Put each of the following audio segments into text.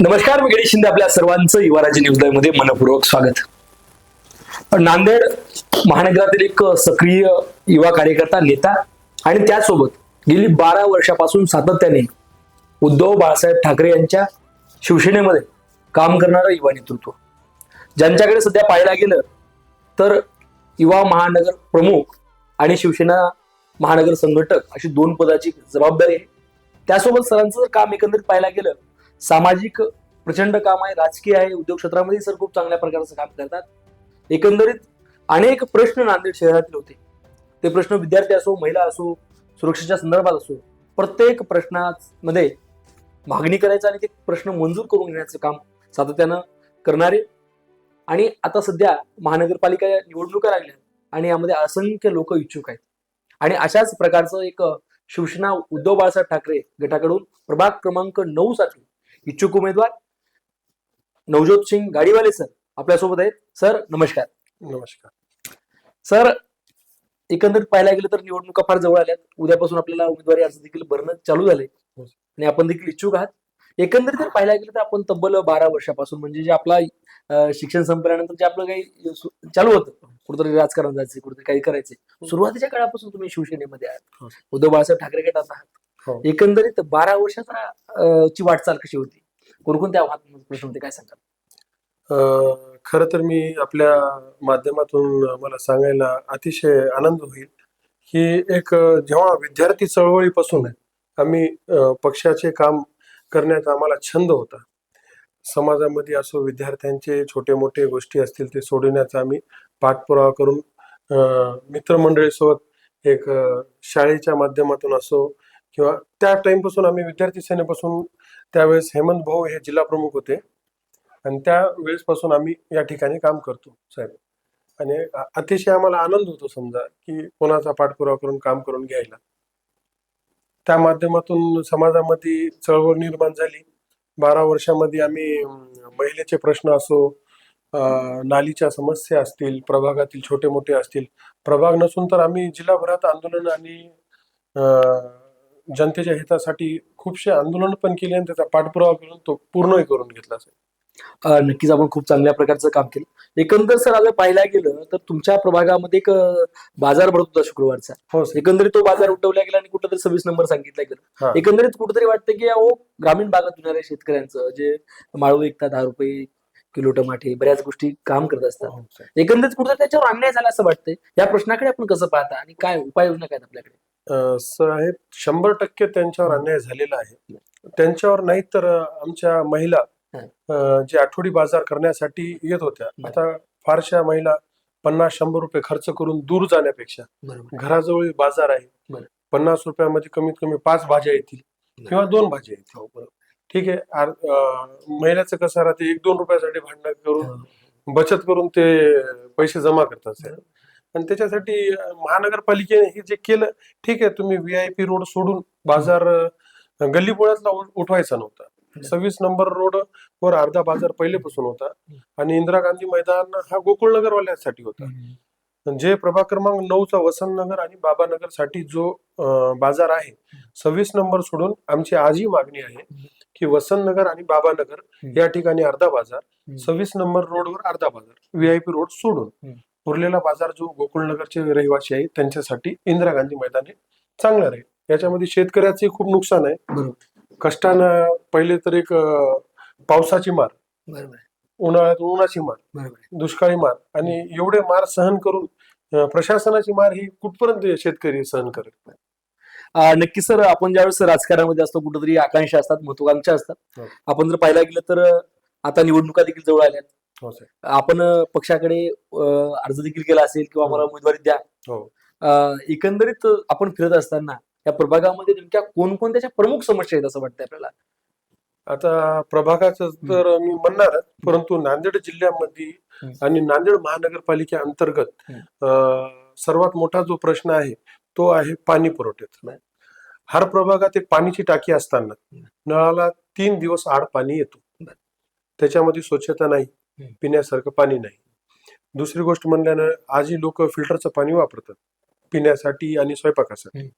नमस्कार मी गणेश शिंदे आपल्या सर्वांचं युवाराजी न्यूजमध्ये मनपूर्वक स्वागत. नांदेड महानगरातील एक सक्रिय युवा कार्यकर्ता नेता आणि त्यासोबत गेली बारा वर्षापासून सातत्याने उद्धव बाळासाहेब ठाकरे यांच्या शिवसेनेमध्ये काम करणारं युवा नेतृत्व. ज्यांच्याकडे सध्या पाहायला गेलं तर युवा महानगर प्रमुख आणि शिवसेना महानगर संघटक अशी दोन पदाची जबाबदारी आहे. त्यासोबत सरांचं जर काम एकंदरीत पाहायला गेलं सामाजिक प्रचंड काम आहे राजकीय आहे उद्योग क्षेत्रामध्ये सर खूप चांगल्या प्रकारचं काम करतात. एकंदरीत अनेक प्रश्न नांदेड शहरातील होते. ते प्रश्न विद्यार्थी असो महिला असो सुरक्षेच्या संदर्भात असो प्रत्येक प्रश्नामध्ये मागणी करायचं आणि ते प्रश्न मंजूर करून घेण्याचं काम सातत्यानं करणारे. आणि आता सध्या महानगरपालिका निवडणुका लागल्या आणि यामध्ये असंख्य लोक इच्छुक आहेत. आणि अशाच प्रकारचं एक शिवसेना उद्धव बाळासाहेब ठाकरे गटाकडून प्रभाग क्रमांक नऊ साठी इच्छुक उमेदवार नवजोत सिंग गाडीवाले सर आपल्यासोबत आहेत. सर नमस्कार. नमस्कार. सर एकंदरीत पाहायला गेलं तर निवडणुका फार जवळ आल्यात. उद्यापासून आपल्याला उमेदवारी अर्ज देखील भरणं चालू झाले हो. आणि आपण देखील इच्छुक आहात. एकंदरीत जर पाहायला गेलं तर आपण तब्बल बारा वर्षापासून म्हणजे जे आपला शिक्षण संपल्यानंतर जे आपलं काही चालू होतं. कुठेतरी राजकारण जायचं कुठेतरी काही करायचे सुरुवातीच्या काळापासून तुम्ही शिवसेनेमध्ये आहात. हो. उद्धव बाळासाहेब ठाकरे गटात आहात. हो. एकंदरीत बारा वर्षाचा ची वाटचाल कशी होती? कोणकोणत्या आव्हानात्मक प्रश्न होते? काय सांगाल? अं, खरं तर मी आपल्या माध्यमातून मला सांगायला अतिशय आनंद होईल. की एक जेव्हा विद्यार्थी चळवळीपासून आम्ही पक्षाचे काम करण्याचा आम्हाला छंद होता. समाजामध्ये असो विद्यार्थ्यांचे छोटे मोठे गोष्टी असतील ते सोडवण्याचा आम्ही पाठपुरावा करून मित्रमंडळीसोबत एक शाळेच्या माध्यमातून असो किंवा त्या टाइमपासून आम्ही विद्यार्थी सेनेपासून त्यावेळेस हेमंत भाऊ हे जिल्हा प्रमुख होते. आणि त्या वेळेसपासून आम्ही या ठिकाणी काम करतो साहेब. आणि अतिशय आम्हाला आनंद होतो समजा की कोणाचा पाठपुरावा करून काम करून घ्यायला. त्या माध्यमातून समाजामध्ये चळवळ निर्माण झाली. बारा वर्षामध्ये आम्ही महिलेचे प्रश्न असो नालीच्या समस्या असतील प्रभागातील छोटे मोठे असतील प्रभाग नसून तर आम्ही जिल्हाभरात आंदोलन आणि जनतेच्या हितासाठी खूपशे आंदोलन पण केले आणि त्याचा पाठपुरावा करून तो पूर्णही करून घेतला साहेब. नक्कीच आपण खूप चांगल्या प्रकारचं काम केलं. एकंदर सर आता पाहायला गेलं तर तुमच्या प्रभागामध्ये एक बाजार भरत होता शुक्रवारचा. हो. एकंदरीत तो बाजार उठवला गेला आणि कुठेतरी सव्वीस नंबर सांगितला गेला. एकंदरीत कुठेतरी वाटतं की अहो ग्रामीण भागात येणाऱ्या शेतकऱ्यांचं जे माळू विकतात दहा रुपये किलो टमाटे बऱ्याच गोष्टी काम करत असतात. हो. एकंदरीत कुठेतरी त्याच्यावर अन्याय झाला असं वाटतंय. या प्रश्नाकडे आपण कसं पाहता आणि काय उपाययोजना काय आहेत आपल्याकडे? अं, साहेब शंभर टक्के त्यांच्यावर अन्याय झालेला आहे. त्यांच्यावर नाही तर अं, आमच्या महिला जे आठवडी बाजार करण्यासाठी येत होत्या. आता फारशा महिला पन्नास शंभर रुपये खर्च करून दूर जाण्यापेक्षा घराजवळ बाजार आहे. पन्नास रुपयामध्ये कमीत कमी पाच भाज्या येतील. किंवा दोन भाज्या येतील हो. ठीक आहे महिन्याचं कसं राहते एक दोन रुपयासाठी भांडण करून हो. बचत करून ते पैसे जमा करतात. आणि त्याच्यासाठी महानगरपालिकेने हे जे केलं ठीक आहे तुम्ही व्ही आय पी रोड सोडून बाजार उ- उठवायचा नव्हता सव्वीस नंबर रोड वर अर्धा बाजार पहिलेपासून होता. आणि इंदिरा गांधी मैदान हा गोकुळनगरवाल्यांसाठी होता. पण जे प्रभाग क्रमांक नऊचा वसंतनगर आणि बाबानगरसाठी जो बाजार आहे सव्वीस नंबर सोडून आमची आजही मागणी आहे की वसंतनगर आणि बाबानगर या ठिकाणी अर्धा बाजार सव्वीस नंबर रोडवर अर्धा बाजार व्हीआयपी रोड सोडून. उरलेला बाजार जो गोकुळनगरचे रहिवासी आहे त्यांच्यासाठी इंदिरा गांधी मैदान हे चांगलं राहील याच्यामध्ये शेतकऱ्याचे खूप नुकसान आहे. कष्टानं पहिले तर एक अं, पावसाची मार. बरोबर. उन्हाळ्यात उन्हाची मार. बरोबर. दुष्काळी मार. आणि एवढे मार सहन करून अं, प्रशासनाची मार ही कुठपर्यंत शेतकरी सहन करेल अं, नक्की सर आपण ज्यावेळेस राजकारणामध्ये असतो कुठेतरी आकांक्षा असतात महत्वाकांक्षा असतात. हो. आपण जर पाहायला गेलं तर अं, आता निवडणुका देखील जवळ आल्यात. हो साहेब. आपण अं, पक्षाकडे अं, अर्ज देखील केला असेल किंवा. मला उमेदवारी द्या. हो. अं, एकंदरीत आपण फिरत असताना या प्रभागामध्ये नेमक्या कोणकोणत्या प्रमुख समस्या आहेत असं वाटतंय आपल्याला आता प्रभागाचं तर मी म्हणणार परंतु नांदेड जिल्ह्यामध्ये. आणि नांदेड महानगरपालिके अंतर्गत सर्वात मोठा जो प्रश्न आहे तो आहे पाणी पुरवठ्यात बर. हर प्रभागात एक पाणीची टाकी असताना नळाला तीन दिवस आड पाणी येतो. त्याच्यामध्ये स्वच्छता नाही. पिण्यासारखं पाणी नाही दुसरी गोष्ट म्हणल्यानं आजही लोक फिल्टरचं पाणी वापरतात पिण्यासाठी आणि स्वयंपाकासाठी.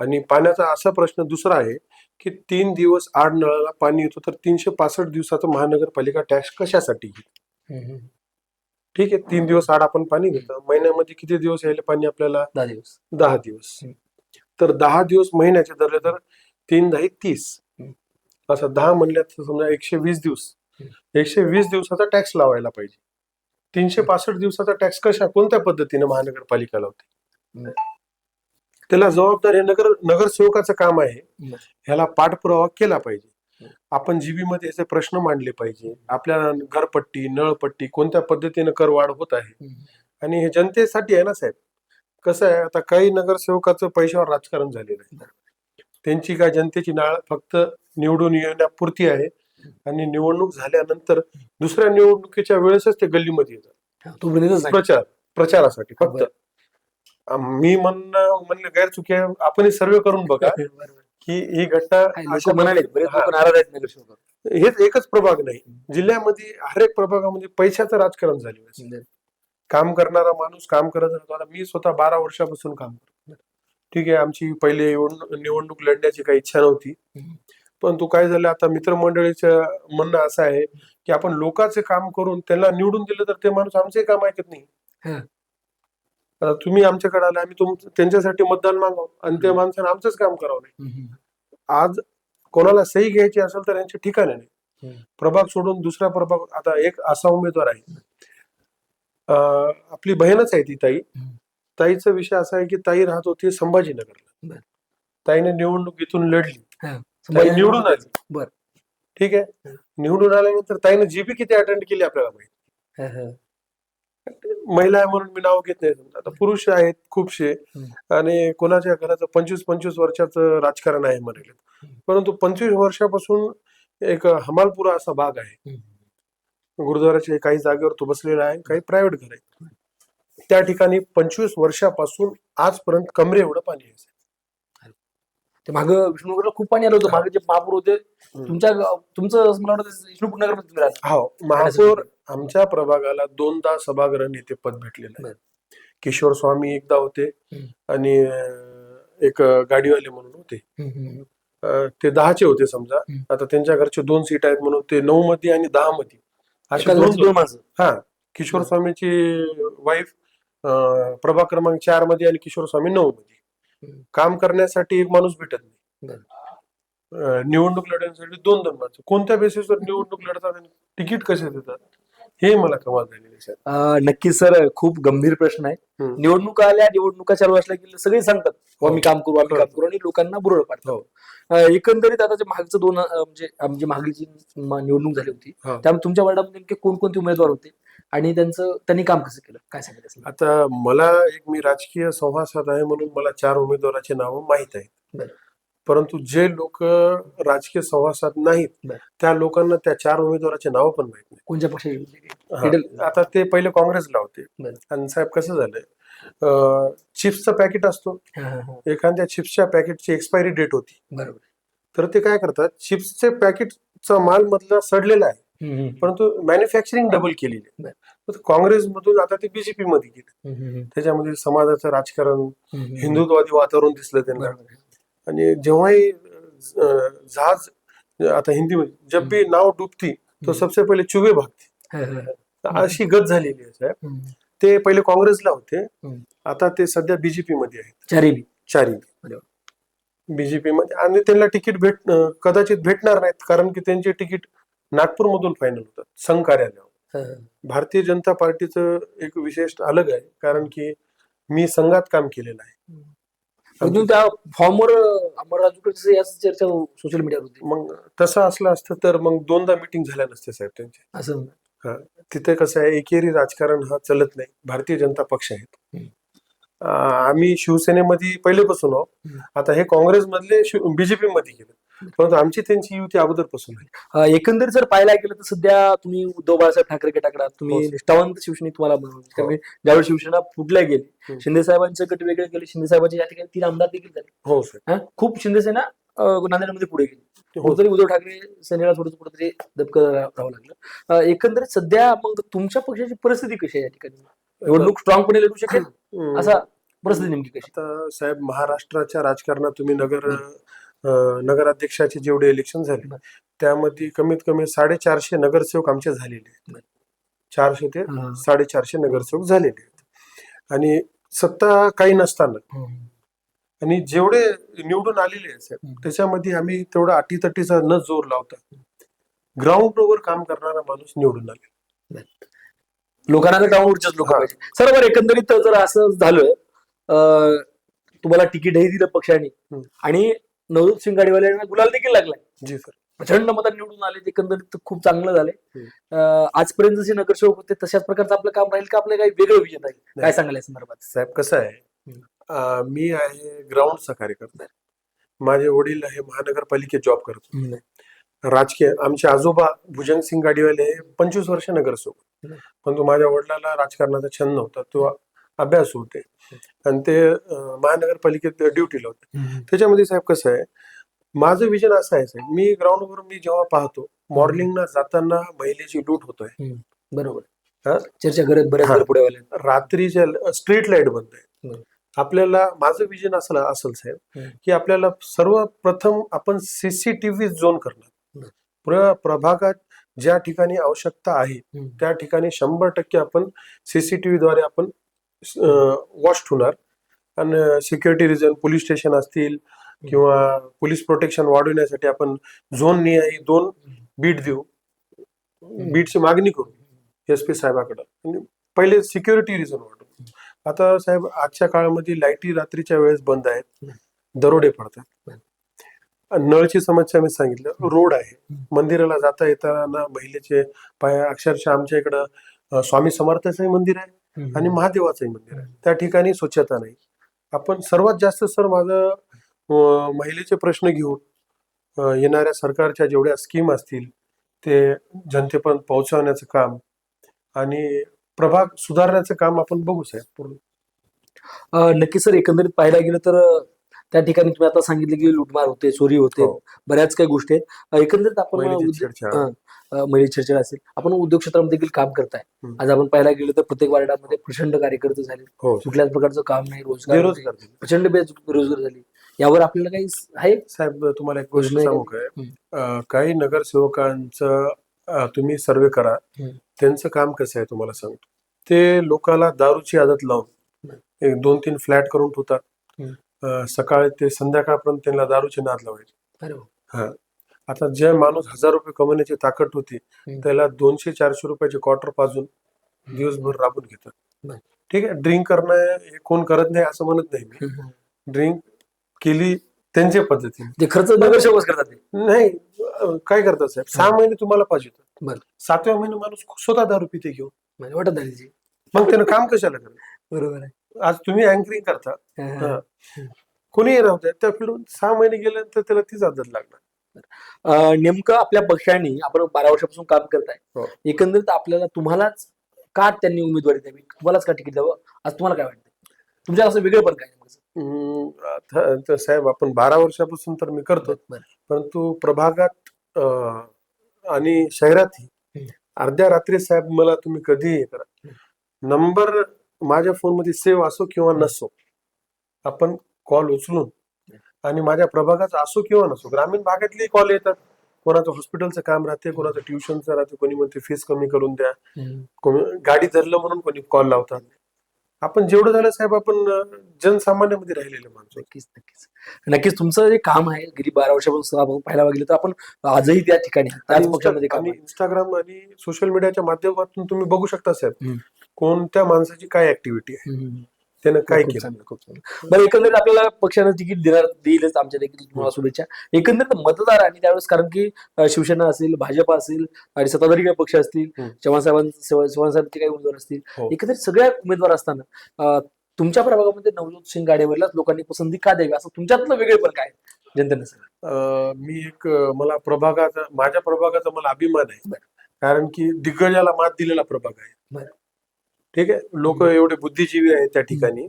आणि पाण्याचा असा प्रश्न दुसरा आहे की तीन दिवस आड नळाला पाणी येतो तर तीनशे पासष्ट दिवसाचा महानगरपालिका टॅक्स कशासाठी घेते? ठीक आहे तीन दिवस आड आपण पाणी घेतो. महिन्यामध्ये किती दिवस यायला पाणी आपल्याला? दहा दिवस. दहा दिवस. तर दहा दिवस महिन्याचे धरले तर तीन दहा तीस. असं दहा म्हणल्यात समजा एकशे वीस दिवस. एकशे वीस दिवसाचा टॅक्स लावायला पाहिजे. तीनशे पासष्ट दिवसाचा टॅक्स कशा कोणत्या पद्धतीने महानगरपालिका लावते. त्याला जबाबदार हे नगर नगरसेवकाचं काम आहे. ह्याला पाठपुरावा केला पाहिजे. आपण जीबी मध्ये याचे प्रश्न मांडले पाहिजे. आपल्या घरपट्टी नळपट्टी कोणत्या पद्धतीने करवाढ होत आहे? आणि हे जनतेसाठी आहे ना साहेब? कसं आहे आता काही नगरसेवकाचं पैशावर राजकारण झालेलं आहे. त्यांची काय जनतेची नाळ फक्त निवडून येण्यापुरती आहे. आणि निवडणूक झाल्यानंतर दुसऱ्या निवडणुकीच्या वेळेसच ते गल्लीमध्ये येतात. प्रचार प्रचारासाठी फक्त. मी म्हणणं म्हणलं गैरचुकी आहे. आपण सर्वे करून बघा की ही घटना अशा म्हणाले हेच एकच प्रभाग नाही. जिल्ह्यामध्ये हर एक प्रभागामध्ये पैशाचं राजकारण झालेलं आहे. काम करणारा माणूस काम करत राहतो. मी स्वतः बारा वर्षापासून काम करतो. ठीक आहे आमची पहिले निवडणूक लढण्याची काही इच्छा नव्हती. हम्म. परंतु काय झालं आता मित्रमंडळीचं म्हणणं असं आहे की आपण लोकांचे काम करून त्यांना निवडून दिलं तर ते माणूस आमचे काम ऐकत नाही. तुम्ही आमच्याकडे आले आम्ही तुम त्यांच्यासाठी मतदान मागावं आणि त्या माणसाने आमचंच काम करावं नाही. आज कोणाला सही घ्यायची असेल तर यांचे ठिकाण नाही. प्रभाग सोडून दुसरा प्रभाग आता एक असा उमेदवार आहे. आपली बहीणच आहे ती ताई. ताईचा विषय असा आहे की ताई राहत होती संभाजीनगरला. ताईने निवडणुकीतून लढली. हा. ताई निवडून आली. बर. ठीक आहे. निवडून आल्यानंतर ताईने जीबी किती अटेंड केली आपल्याला माहिती. महिला आहे म्हणून मी नाव घेत नाही. समजा. आता पुरुष आहेत खूपशे. आणि कोणाच्या घराचं पंचवीस पंचवीस वर्षाचं राजकारण आहे म्हणाले परंतु पंचवीस वर्षापासून एक हमालपुरा असा भाग आहे. गुरुद्वाराच्या काही जागेवर तो बसलेला आहे. काही प्रायव्हेट घर आहे. त्या ठिकाणी पंचवीस वर्षापासून आजपर्यंत कमरे एवढं पाणी आहे. ते माग विष्णुनगरला खूप पाणी आलं होतं. मागे जे महापूर होते तुमच्या तुमचं मला वाटतं विष्णुपूर नगर हो. महापौर आमच्या प्रभागाला दोनदा सभागृह नेते पद भेटलेलं. आहे. किशोर स्वामी एकदा होते. आणि एक गाडीवाले म्हणून होते. ते दहाचे होते समजा. आता त्यांच्या घरचे दोन सीट आहेत म्हणून ते नऊ मध्ये आणि दहा मध्ये हा. किशोर स्वामीची वाईफ प्रभाग क्रमांक चारमध्ये आणि किशोर स्वामी नऊ मध्ये. काम करण्यासाठी एक माणूस भेटत नाही. निवडणूक लढण्यासाठी दोन दोन माणसं. कोणत्या बेसिसवर निवडणूक लढतात आणि तिकीट कसे देतात? हे मला कमाल झालेली. अं, नक्कीच सर खूप गंभीर प्रश्न आहे हम्म. निवडणुका आल्या निवडणुका चालू असल्या की सगळे सांगतात "हो, आम्ही काम करू आम्ही काम करू आणि लोकांना बुरळ हो. पाडतात अं, एकंदरीत आता जे मागचं दोन अं, म्हणजे मागची म- निवडणूक झाली होती हो. त्यामुळे तुमच्या वार्डामध्ये नेमके कोणकोणते उमेदवार होते आणि त्यांचं त्यांनी काम कसं केलं काय सांगितलं? आता मला एक मी राजकीय संवासात आहे म्हणून मला चार उमेदवाराची नावं माहीत आहेत बरं. परंतु जे लोक राजकीय संवासात नाहीत. त्या लोकांना त्या चार उमेदवाराचे नावं पण माहीत नाही. कोणत्या पक्षाचे आता ते पहिले काँग्रेसला होते. आणि साहेब कसं झालंय? चिप्सचं पॅकेट असतो. एखाद्या चिप्सच्या पॅकेटची एक्सपायरी डेट होती. बरोबर. तर ते काय करतात? चिप्सचे पॅकेटचा माल मधला सडलेला आहे. परंतु मॅन्युफॅक्चरिंग डबल केलेली आहे. काँग्रेसमधून आता ते बीजेपी मध्ये गेले. त्याच्यामध्ये समाजाचं राजकारण. हिंदुत्ववादी वातावरण दिसलं त्यांना. आणि जेव्हाही जहाज आता हिंदीमध्ये जब भी नाव डुबती तो. सबसे पहिले चुबे भागते अशी गत झालेली आहे साहेब. ते पहिले काँग्रेसला होते. आता ते सध्या बीजेपी मध्ये आहेत चारी बी. चारी बरोबर. बीजेपी मध्ये आणि त्यांना तिकीट भेट कदाचित भेटणार नाहीत कारण की त्यांचे तिकीट नागपूर मधून फायनल होतात संघ कार्यालयावर. भारतीय जनता पार्टीचं एक विशेष अलग आहे कारण की मी संघात काम केलेलं आहे अजून त्या फॉर्मवर अमर राजूकडे याच चर्चा सोशल मीडियावर होती मग तसं असलं असतं तर मग दोनदा मिटिंग झाल्या नसते साहेब त्यांची असं. तिथे कसं आहे एकेरी राजकारण हा चलत नाही. भारतीय जनता पक्ष आहेत. आम्ही शिवसेनेमध्ये पहिलेपासून आहोत. आता हे काँग्रेसमधले बीजेपी मध्ये गेले. परंतु आमची त्यांची युती अगोदरपासून आहे. अं, एकंदरीत जर पाहायला गेलं तर सध्या तुम्ही उद्धव बाळासाहेब ठाकरे गटाकडे तुम्ही हो. निष्ठावंत शिवसेनेत तुम्हाला म्हणून त्यामुळे ज्यावेळी शिवसेना फुटल्या गेली हम्म. शिंदे साहेबांचे गट वेगळे केले शिंदे साहेबांचे या ठिकाणी तीन आमदार देखील झाले. हो सर. हा? खूप शिंदेसेना अं, नांदेडमध्ये पुढे गेली. हो. कुठेतरी उद्धव ठाकरे सेनेला थोडं कुठेतरी दबकं राहावं लागलं. अं, एकंदरीत सध्या मग तुमच्या पक्षाची परिस्थिती कशी आहे या ठिकाणी? निवडणूक स्ट्रॉंगपणे लढू शकेल. असा परिस्थिती नेमकी कशी? आता साहेब महाराष्ट्राच्या राजकारणात तुम्ही नगर नगराध्यक्षाचे जेवढे इलेक्शन झाले. त्यामध्ये कमीत कमी साडेचारशे नगरसेवक आमचे झालेले. आहेत चारशे ते. साडेचारशे नगरसेवक झालेले आहेत आणि सत्ता काही नसताना आणि जेवढे निवडून आलेले आहेत. त्याच्यामध्ये आम्ही तेवढा अटीतटीचा न जोर लावता ग्राउंड वर काम करणारा माणूस निवडून आले लोकांना तर ग्राउंडवरचेच लोक सर बरं एकंदरीत जर असं झालं तुम्हाला तिकीटही दिलं पक्षाने. आणि नवजोत सिंग गाडीवाल्यांना गुलाल देखील लागलाय. जी सर. प्रचंड मतात निवडून आले ते एकंदरीत खूप चांगलं झालंय आजपर्यंत जे नगरसेवक होते तशाच प्रकारचं आपलं काम राहील का? आपलं काही वेगळं विजय राहील? काय या संदर्भात? साहेब कसं आहे मी आहे ग्राउंडचा कार्यकर्ता माझे वडील हे महानगरपालिकेत जॉब करत. राजकीय आमचे आजोबा भुजंग सिंग गाडीवाले हे पंचवीस वर्ष नगरसेवक. परंतु माझ्या वडिलाला राजकारणाचा छंद नव्हता. तो अभ्यास होते. आणि ते महानगरपालिकेत ड्युटीला होते. त्याच्यामध्ये साहेब कसं आहे माझं विजन असं आहे साहेब मी ग्राउंडवर मी जेव्हा पाहतो मॉर्निंगला जाताना महिलेची लूट होतोय. बरोबर? चर्चा करत बऱ्याच. पुढे रात्रीच्या स्ट्रीट लाइट बंद आहे. आपल्याला माझं विजन असलं असेल साहेब. की आपल्याला सर्वप्रथम आपण सीसीटीव्ही झोन करणार. प्र प्रभागात ज्या ठिकाणी आवश्यकता आहे त्या ठिकाणी शंभर टक्के आपण सीसीटीव्ही द्वारे आपण वॉश होणार. आणि सिक्युरिटी रिझन पोलीस स्टेशन असतील किंवा पोलीस प्रोटेक्शन वाढविण्यासाठी आपण झोन निहाय दोन बीट देऊ. बीटची मागणी करू एस पी साहेबाकडे. म्हणजे आणि पहिले सिक्युरिटी रिझन वाढवू. आता साहेब आजच्या काळामध्ये लाईटी रात्रीच्या वेळेस बंद आहेत. दरोडे पडतात. आणि नळची समस्या मी सांगितलं. रोड आहे. मंदिराला जाता येताना महिलेचे पाय अक्षरशः आमच्या इकडं स्वामी समर्थाचंही मंदिर आहे. आणि महादेवाचंही मंदिर आहे. त्या ठिकाणी स्वच्छता नाही. आपण सर्वात जास्त सर माझं महिलेचे प्रश्न घेऊन येणाऱ्या सरकारच्या जेवढ्या स्कीम असतील ते जनतेपर्यंत पोहोचवण्याचं काम आणि प्रभाग सुधारण्याचं काम आपण बघू साहेब पूर्ण. नक्की सर एकंदरीत पाहायला गेलं तर त्या ठिकाणी तुम्ही आता सांगितलं की लुटमार होते चोरी होते हो. बऱ्याच काही गोष्टी आहेत. एकंदरीत आपण महिला छेडछाड असेल. आपण उद्योग क्षेत्रामध्ये देखील काम करताय. आज आपण पाहायला गेलं तर प्रत्येक वार्डामध्ये प्रचंड कार्यकर्ते झाले. हो. कुठल्याच प्रकारचं काम नाही रोजगार. प्रचंड बेरोजगार झाली. यावर आपल्याला काही आहे? साहेब तुम्हाला एक गोष्ट काही नगरसेवकांचं तुम्ही सर्वे करा. त्यांचं काम कसं आहे तुम्हाला सांगतो. ते लोकाला दारूची आदत लावून एक दोन तीन फ्लॅट करून ठेवतात. सकाळी ते संध्याकाळपर्यंत त्यांना दारूची नाद लावायची. हा. आता जे माणूस हजार रुपये कमवण्याची ताकद होती. त्याला दोनशे चारशे रुपयाचे क्वार्टर पाजून दिवसभर राबून घेतात. ठीक आहे ड्रिंक करणं हे कोण करत नाही असं म्हणत नाही मी. ड्रिंक केली त्यांच्या पद्धतीने. खर्च करतात नाही काय करतात साहेब? सहा महिने तुम्हाला पाहिजे. सातव्या महिने माणूस स्वतः दारू पिते घेऊन. म्हणजे वाटत. मग त्यानं काम कशाला करत बरोबर आहे. आज तुम्ही अँकरिंग करता. कोणीही राहू द्या त्या फिरून सहा महिने गेल्यानंतर त्याला तीच आदत लागणार. अं, नेमकं आपल्या पक्षाने आपण बारा वर्षापासून काम करताय. हो. एकंदरीत आपल्याला तुम्हालाच का त्यांनी उमेदवारी द्यावी? तुम्हालाच का तिकीट द्यावं? आज तुम्हाला काय वाटतं तुमच्या असं वेगळं पण काय साहेब आपण बारा वर्षापासून तर मी करतो. परंतु प्रभागात आणि शहरातही. अर्ध्या रात्री साहेब मला तुम्ही कधीही हे करा. नंबर माझ्या फोनमध्ये सेव्ह असो किंवा नसो आपण कॉल उचलून आणि माझ्या प्रभागाचा असो किंवा नसो ग्रामीण भागातले कॉल येतात. कोणाचं हॉस्पिटलचं काम राहते कोणाचं ट्युशनचं राहते कोणी म्हणते फीस कमी करून द्या. गाडी धरलं म्हणून कोणी कॉल लावतात. आपण जेवढं झालं साहेब आपण जनसामान्यामध्ये राहिलेले माणसं. नक्कीच नक्कीच. नक्कीच तुमचं जे काम आहे गेली बारा वर्षापासून आपण पाहायला गेलं तर आपण आजही त्या ठिकाणी आणि इंस्टाग्राम आणि सोशल मीडियाच्या माध्यमातून तुम्ही बघू शकता साहेब. कोणत्या माणसाची काय ऍक्टिव्हिटी आहे. त्यानं काय खूप केलं चांगलं, खूप चांगलं. बरं एकंदरीत आपल्याला पक्षानं तिकीट देणार देईलच आमच्या देखील तुम्हाला शुभेच्छा एकंदरीत मतदार आणि त्यावेळेस कारण की अं, शिवसेना असेल भाजप असेल आणि सत्ताधारी काही पक्ष असतील हम्म. चव्हाण साहेबांचे चव्हाण साहेबांचे काही उमेदवार असतील हो. एकंदरीत सगळ्या उमेदवार असताना अं, तुमच्या प्रभागामध्ये नवजोत सिंग गाडेवरलाच लोकांनी पसंती का द्यावी असं तुमच्यातलं वेगळे पण काय जनतेने सांगा. अं, मी एक अं, मला प्रभागाचा माझ्या प्रभागाचा मला अभिमान आहे बरं. कारण की दिग्गजाला मात दिलेला प्रभाग आहे बरं. ठीक आहे? लोक एवढे बुद्धिजीवी आहेत त्या ठिकाणी.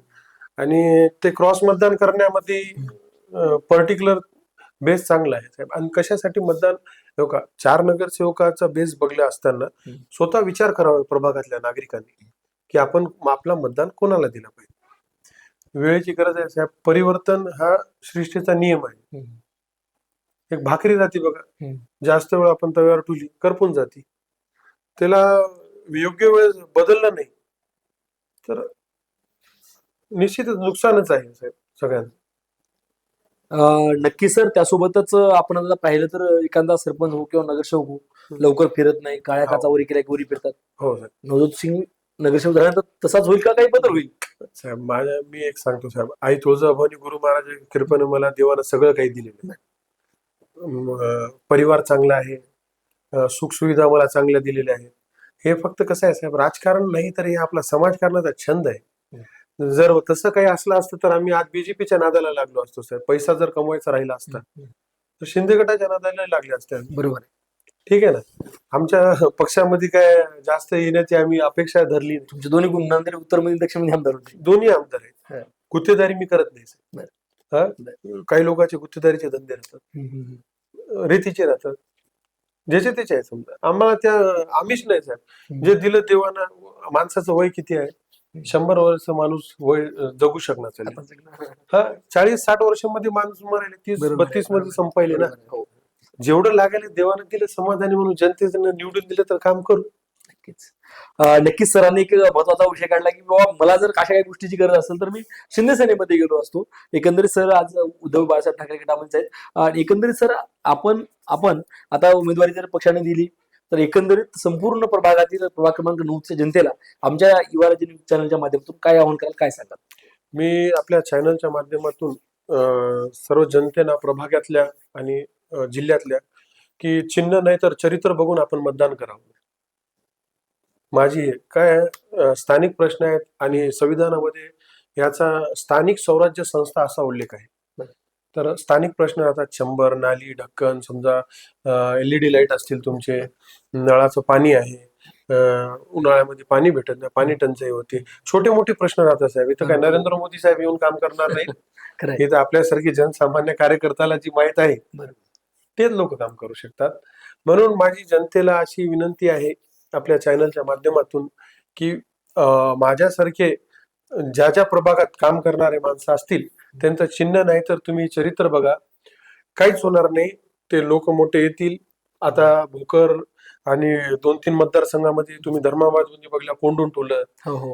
आणि ते क्रॉस मतदान करण्यामध्ये पर्टिक्युलर बेस चांगला आहे. साहेब आणि कशासाठी मतदान? हो का चार नगरसेवकाचा बेस बघला असताना. स्वतः विचार करावा प्रभागातल्या नागरिकांनी की आपण आपला मतदान कोणाला दिला पाहिजे? वेळेची गरज आहे साहेब. परिवर्तन हा सृष्टीचा नियम आहे. एक भाकरी राहते बघा. जास्त वेळ आपण तव्यावर ठेवली करपून जाते. त्याला योग्य वेळ बदलला नाही. तर निश्चितच नुकसानच आहे साहेब सगळ्यांचं. नक्की सर त्यासोबतच आपण आता पाहिलं तर एखादा सरपंच हो किंवा नगरसेवक हो लवकर फिरत नाही काळ्या हो. काचावरी की वरी फिरतात हो साहेब. नवजोत सिंग नगरसेवक झाल्यानंतर तसाच होईल का? काही बदल होईल? साहेब माझ्या मी एक सांगतो साहेब आई तुळजाभवानी गुरु महाराज कृपेने मला देवानं सगळं काही दिलेलं आहे. परिवार चांगला आहे. सुख सुविधा मला चांगल्या दिलेल्या आहेत. हे फक्त कसं आहे साहेब राजकारण नाही तर हे आपला समाजकारणाचा छंद आहे. जर तसं काही असलं असतं तर आम्ही आज बीजेपीच्या नादाला लागलो असतो साहेब. पैसा जर कमवायचा राहिला असता तर शिंदे गटाच्या नादाला लागले असते. बरोबर ठीक आहे ना? आमच्या पक्षामध्ये काय जास्त येण्याची आम्ही अपेक्षा धरली तुमचे दोन्ही नांदेड उत्तरमध्ये दक्षिणमध्ये आमदार होते. दोन्ही आमदार. आहेत. गुत्तेदारी मी करत नाही साहेब. काही लोकांचे गुत्तेदारीचे धंदे राहतात. रीतीचे राहतात. ज्याचे त्याचे आहे समजा. आम्हाला त्या आम्हीच नाही साहेब. जे दिलं देवानं माणसाचं वय किती आहे? शंभर वर्ष माणूस वय जगू शकणार चालेल हा चाळीस साठ वर्षामध्ये माणूस मरायले तीस बत्तीसमध्ये. संपायले ना. जेवढं लागायला देवानं दिलं समाधानी म्हणून जनतेनं निवडून दिलं तर काम करू. नक्कीच. नक्कीच सरांनी एक महत्त्वाचा विषय काढला की बाबा मला जर अशा काही गोष्टीची गरज असेल तर मी शिंदे सेनेमध्ये गेलो असतो. एकंदरीत सर आज उद्धव बाळासाहेब ठाकरे गटामध्ये आहेत. आणि एकंदरीत सर आपण आपण आता उमेदवारी जर पक्षाने दिली तर एकंदरीत संपूर्ण प्रभागातील प्रभाग क्रमांक नऊच्या जनतेला आमच्या युवा राज्य न्यूज चॅनलच्या माध्यमातून काय आव्हान कराल काय सांगाल? मी आपल्या चॅनलच्या माध्यमातून सर्व जनतेला प्रभागातल्या आणि जिल्ह्यातल्या की चिन्ह नाही तर चरित्र बघून आपण मतदान करावं. माझी काय स्थानिक प्रश्न आहेत आणि संविधानामध्ये याचा स्थानिक स्वराज्य संस्था असा उल्लेख आहे. तर स्थानिक प्रश्न राहतात शंभर नाली ढक्कन समजा एल डी लाइट असतील तुमचे नळाचं पाणी आहे उन्हाळ्यामध्ये पाणी भेटत नाही पाणी टंचाई होते. छोटे मोठे प्रश्न राहतात साहेब. इथं काय नरेंद्र मोदी साहेब येऊन काम करणार नाही. हे तर आपल्यासारखी जनसामान्य कार्यकर्त्याला जी माहीत आहे. तेच लोक काम करू शकतात. म्हणून माझी जनतेला अशी विनंती आहे आपल्या चॅनलच्या माध्यमातून की माझ्यासारखे ज्या ज्या प्रभागात काम करणारे माणसं असतील त्यांचं चिन्ह नाही तर तुम्ही चरित्र बघा. काहीच होणार नाही. ते लोक मोठे येतील. आता भोकर आणि दोन तीन मतदारसंघामध्ये तुम्ही धर्माबादमध्ये बघल्या कोंडून ठेवलं. हो हो.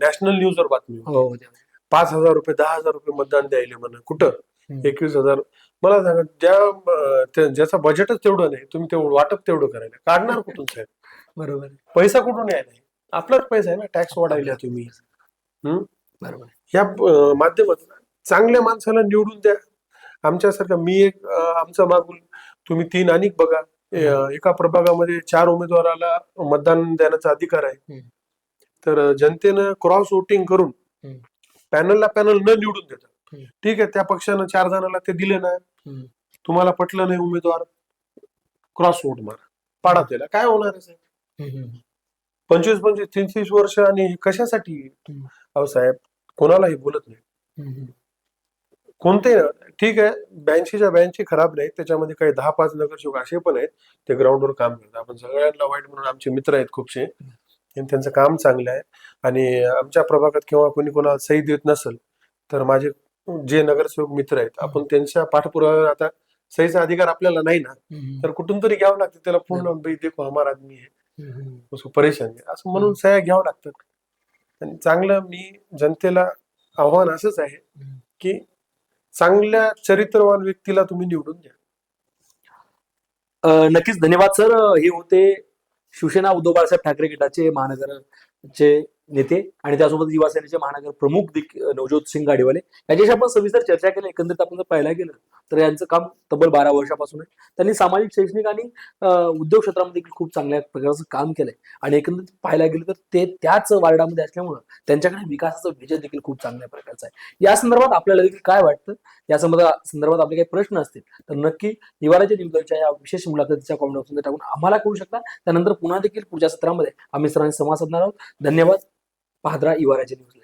नॅशनल न्यूजवर बातमी. हो पाच हजार रुपये दहा हजार रुपये मतदान द्यायला म्हणा. कुठं. एकवीस हजार. मला सांगा ज्या त्या- ज्याचं बजेटच तेवढं नाही तुम्ही तेवढं वाटप तेवढं करायला. काढणार कुठून साहेब? बरोबर. पैसा कुठून यायला? आपलाच पैसा आहे ना टॅक्स वाढायला तुम्ही. हम्म? बरोबर. या अं, माध्यमातून चांगल्या माणसाला निवडून द्या. आमच्यासारखं मी एक अं, आमचा मागून तुम्ही तीन अनेक बघा. एका प्रभागामध्ये चार उमेदवाराला मतदान देण्याचा अधिकार आहे. हम्म. तर अं, जनतेनं क्रॉस वोटिंग करून हम्म. पॅनलला पॅनल न निवडून देतात. हम्म. ठीक आहे त्या पक्षानं चार जणांना ते दिले ना. तुम्हाला पटलं नाही उमेदवार क्रॉस वोट मारा. पाडा त्याला. काय होणार आहे? साहेब पंचवीस पंचवीस तीन तीस वर्ष आणि कशासाठी. अहो साहेब कोणालाही बोलत नाही. कोणते ठीक आहे ब्याऐंशीच्या ब्याऐंशी खराब नाही त्याच्यामध्ये काही दहा पाच नगरसेवक असे पण आहेत ते ग्राउंडवर काम करतात. आपण सगळ्यांना वाईट म्हणून आमचे मित्र आहेत खूपसे. त्यांचं काम चांगलं आहे. आणि आमच्या प्रभागात किंवा कोणी कोणाला सही देत नसेल तर माझे जे नगरसेवक मित्र आहेत आपण त्यांच्या पाठपुराव्यावर आता सहीचा अधिकार आपल्याला नाही ना तर कुठून तरी घ्यावं लागतं त्याला पूर्ण भाई देखो हमारा आदमी आहे उसको परेशान आहे. असं म्हणून सह्या घ्यावं लागतात. आणि चांगलं मी जनतेला आव्हान असंच आहे की चांगल्या चरित्रवान व्यक्तीला तुम्ही निवडून द्या. नक्कीच. धन्यवाद सर. हे होते शिवसेना उद्धव बाळासाहेब ठाकरे गटाचे महानगरचे नेते आणि त्यासोबत युवासेनेचे महानगर प्रमुख नवज्योत सिंग गाडीवाले. यांच्याशी आपण सविस्तर चर्चा केली एकंदरीत आपण जर पाहायला गेलं तर यांचं काम तब्बल बारा वर्षापासून आहे त्यांनी सामाजिक शैक्षणिक आणि उद्योग क्षेत्रामध्ये देखील खूप चांगल्या प्रकारचं काम केलंय. आणि एकंदरीत पाहायला गेलं तर ते त्याच वार्डामध्ये असल्यामुळं त्यांच्याकडे विकासाचं विजन देखील खूप चांगल्या प्रकारचा आहे. या संदर्भात आपल्याला देखील काय वाटतं? या संदर्भात संदर्भात आपले काही प्रश्न असतील तर नक्की निवाराच्या निवडणुकीच्या या विशेष मुलाखतीच्या कॉमेंट बॉक्समध्ये टाकून आम्हाला कळू शकता. त्यानंतर पुन्हा देखील पुढच्या सत्रामध्ये आम्ही सरांनी संवाद साधणार आहोत. धन्यवाद. पाहद्रा इवाराच्या न्यूजला